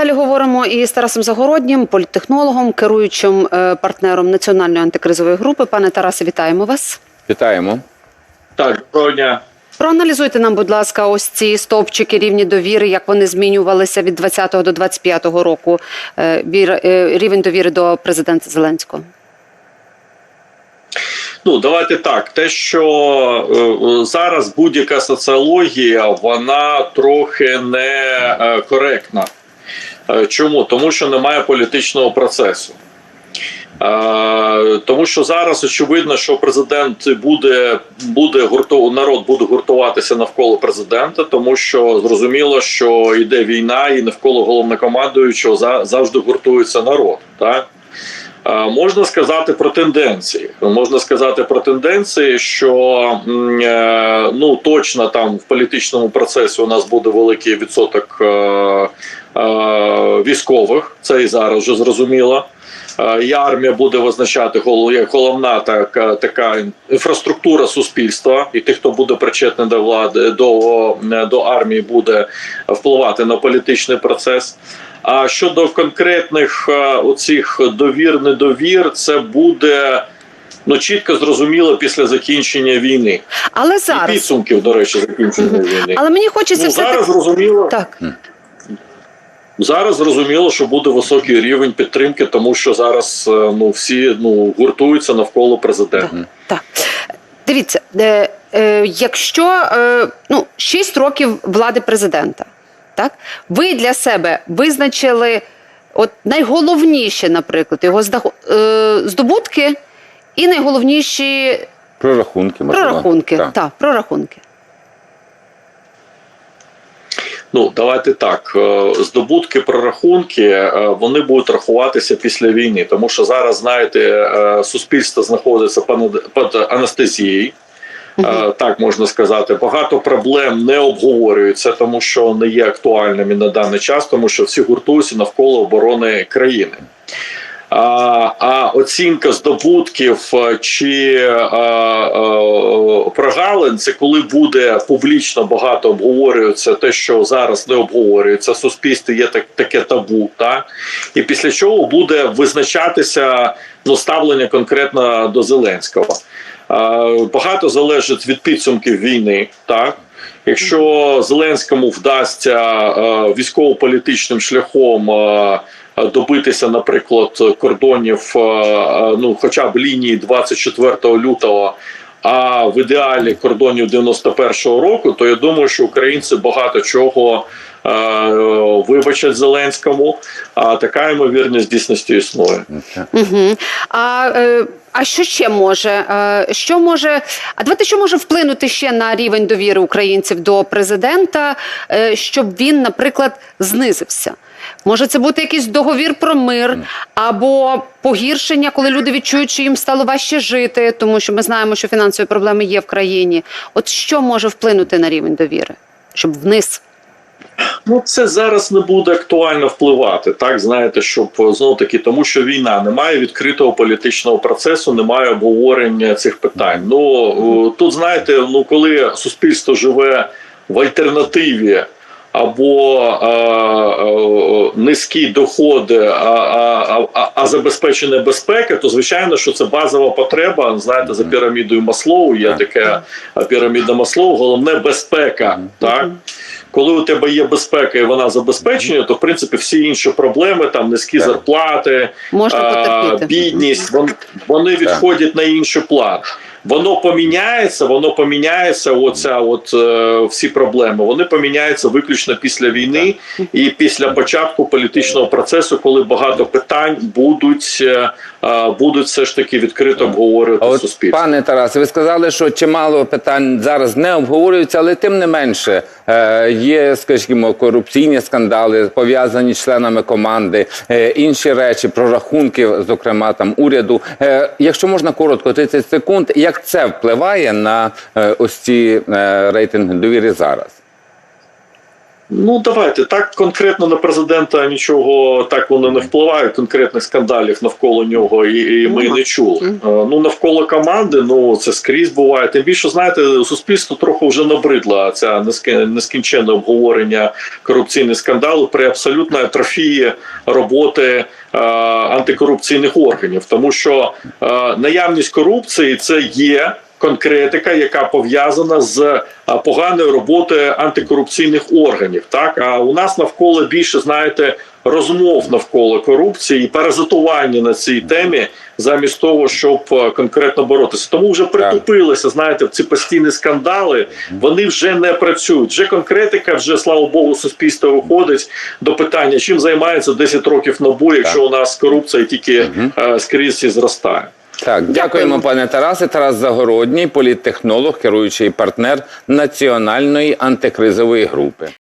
Далі говоримо із Тарасом Загороднім, політтехнологом, керуючим е, партнером національної антикризової групи. Пане Тарасе, вітаємо вас. Вітаємо. Так, доброго дня. Проаналізуйте нам, будь ласка, ось ці стовпчики рівні довіри, як вони змінювалися від 20 до 25 року. е, е, Рівень довіри до президента Зеленського. Ну давайте так. Те, що е, зараз будь-яка соціологія, вона трохи не е, коректна. Е, чому? Тому що немає політичного процесу. Е, тому що зараз очевидно, що президент буде, буде гурту, народ буде гуртуватися навколо президента, тому що зрозуміло, що йде війна, і навколо головнокомандуючого за- завжди гуртується народ. Так? Е, Можна сказати про тенденції. Можна сказати про тенденції, що е, ну точно там в політичному процесі у нас буде великий відсоток е, військових. Це і зараз вже зрозуміло. Е, І армія буде визначати як головна така, така інфраструктура суспільства, і тих, хто буде причетний до влади до, до армії, буде впливати на політичний процес. А щодо конкретних е, оцих довір, недовір, це буде ну чітко зрозуміло після закінчення війни Але і зараз, підсумків, до речі, закінчення війни. але мені хочеться Ну, все зараз зрозуміло. так. Зараз зрозуміло, що буде високий рівень підтримки, тому що зараз е, ну всі ну гуртуються навколо президента. Так. Дивіться, е, е, якщо е, ну, 6 років влади президента, так, ви для себе визначили от найголовніші, наприклад, його е, здобутки і найголовніші Прорахунки, можливо. прорахунки. Так. Так, прорахунки. Ну давайте так. е, Здобутки, прорахунки е, вони будуть рахуватися після війни, тому що зараз знаєте, е, суспільство знаходиться під анестезією. Так можна сказати, багато проблем не обговорюються, тому що не є актуальними на даний час, тому що всі гуртуються навколо оборони країни. А, а оцінка здобутків е, чи е, е, прогалин це коли буде публічно багато обговорюється те, що зараз не обговорюється. Суспільстві є так, таке табу, так і після чого буде визначатися ну, ставлення конкретно до Зеленського. Е, Багато залежить від підсумків війни, так. Якщо Зеленському вдасться е, військово-політичним шляхом е, добитися, наприклад, кордонів, е, ну хоча б лінії 24 лютого. А в ідеалі кордонів 91-го року, то я думаю, що українці багато чого вибачать Зеленському. А така ймовірність дійсності існує. Угу. А, е, а що ще може? Е, що може? А давайте що може вплинути ще на рівень довіри українців до президента, е, щоб він, наприклад, знизився? Може, це бути якийсь договір про мир або погіршення, коли люди відчують, що їм стало важче жити, тому що ми знаємо, що фінансові проблеми є в країні. От що може вплинути на рівень довіри, щоб вниз? Ну, це зараз не буде актуально впливати, так знаєте, щоб знову таки, тому що війна немає відкритого політичного процесу, немає обговорення цих питань. Ну тут знаєте, ну коли суспільство живе в альтернативі. Або е, е, низькі доходи, а, а, а, а забезпечена безпека, то звичайно, що це базова потреба. Знаєте, за пірамідою Маслоу є таке піраміда Маслоу, головне безпека. Так коли у тебе є безпека і вона забезпечена, то в принципі всі інші проблеми, там низькі Так. зарплати, Можна а, потерпіти. бідність, вон- вони відходять на інший план. Воно поміняється, воно поміняється. Оця, от е, всі проблеми. Вони поміняються виключно після війни і після початку політичного процесу, коли багато питань будуть, е, е, будуть все ж таки відкрито обговорювати суспільство. пане Тарасе, ви сказали, що чимало питань зараз не обговорюються, але тим не менше е, є, скажімо, корупційні скандали, пов'язані з членами команди, е, інші речі, прорахунки, зокрема там уряду. Е, якщо можна коротко, 30 секунд, як це впливає на е, ось ці е, рейтинги довіри зараз? Ну давайте так конкретно на президента нічого так воно не впливає. Конкретних скандалів навколо нього, і, і ми не чули. Е, Ну навколо команди, ну це скрізь буває. Тим більше знаєте, суспільство трохи вже набридло ця нескін- нескінченне обговорення корупційних скандалів при абсолютно атрофії роботи антикорупційних органів, тому що е, наявність корупції це є конкретика, яка пов'язана з е, поганою роботою антикорупційних органів. Так а у нас навколо більше знаєте розмов навколо корупції і паразитування на цій темі, замість того, щоб е, конкретно боротися. Тому вже притупилися. Знаєте, в ці постійні скандали вони вже не працюють. Вже конкретика, вже слава Богу, суспільство виходить до питання, чим займається 10 років набу, якщо у нас корупція тільки е, скрізь і зростає. Так, дякуємо, пане Тарасе. Тарас Загородній, політтехнолог, керуючий партнер національної антикризової групи.